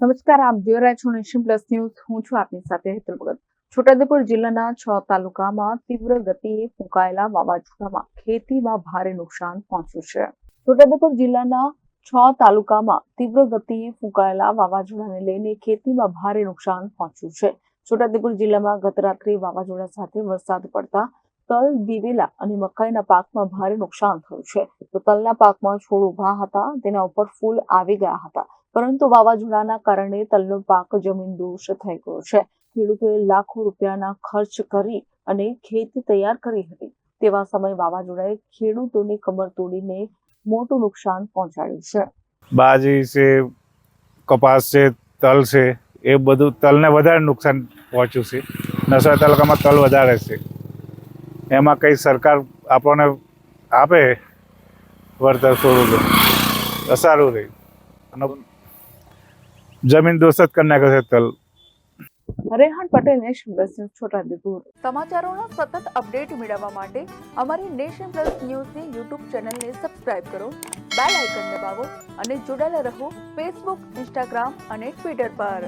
નમસ્કાર, આપ જોઈ રહ્યા છો નેશન પ્લસ ન્યૂઝ. હું છું આપની સાથે હેતલ ભગત. છોટાઉદેપુર જિલ્લાના છ તાલુકામાં તીવ્ર ગતિએ ફૂંકાયેલા વાવાઝોડામાં ખેતીમાં ભારે નુકસાન પહોંચ્યું છે. છોટાઉદેપુર જિલ્લાના છ તાલુકામાં તીવ્ર ગતિએ ફૂંકાયેલા વાવાઝોડાને લઈને ખેતીમાં ભારે નુકસાન પહોંચ્યું છે. છોટાઉદેપુર જિલ્લામાં ગત રાત્રે વાવાઝોડા સાથે વરસાદ પડતા તલ, દિવેલા અને મકાઈના પાકમાં ભારે નુકસાન થયું છે. તો તલના પાકમાં છોડ ઊભા હતા, તેના ઉપર ફૂલ આવી ગયા હતા. પરંતુ વાવાઝોડાના કારણે તલનો પાક જમીન દોષ થઈ ગયો છે. ખેડૂતોએ લાખો રૂપિયાના ખર્ચ કરી અને ખેતી તૈયાર કરી હતી. તેવા સમયે વાવાઝોડાએ ખેડૂતોની કમર તોડીને મોટું નુકસાન પહોંચાડ્યું છે. બાજી છે, કપાસ છે, તલ છે, એ બધું તલને વધારે નુકસાન પહોંચ્યું છે. નસરા તાલુકામાં તલ વધારે છે. એમાં કંઈ સરકાર આપણને આપે? વળતર થોડું તો સારું રહે. અને જમીન દોસ્ત કરી નાખે તલ. Rehan Patel nation plus news, Chhotaudepur. સમાચારોના સતત અપડેટ મેળવવા માટે અમારી નેશન પ્લસ ન્યૂઝની યુટ્યુબ ચેનલને સબસ્ક્રાઇબ કરો, બેલ આઇકન દબાવો અને જોડાયેલા રહો ફેસબુક, ઇન્સ્ટાગ્રામ અને ટ્વિટર પર.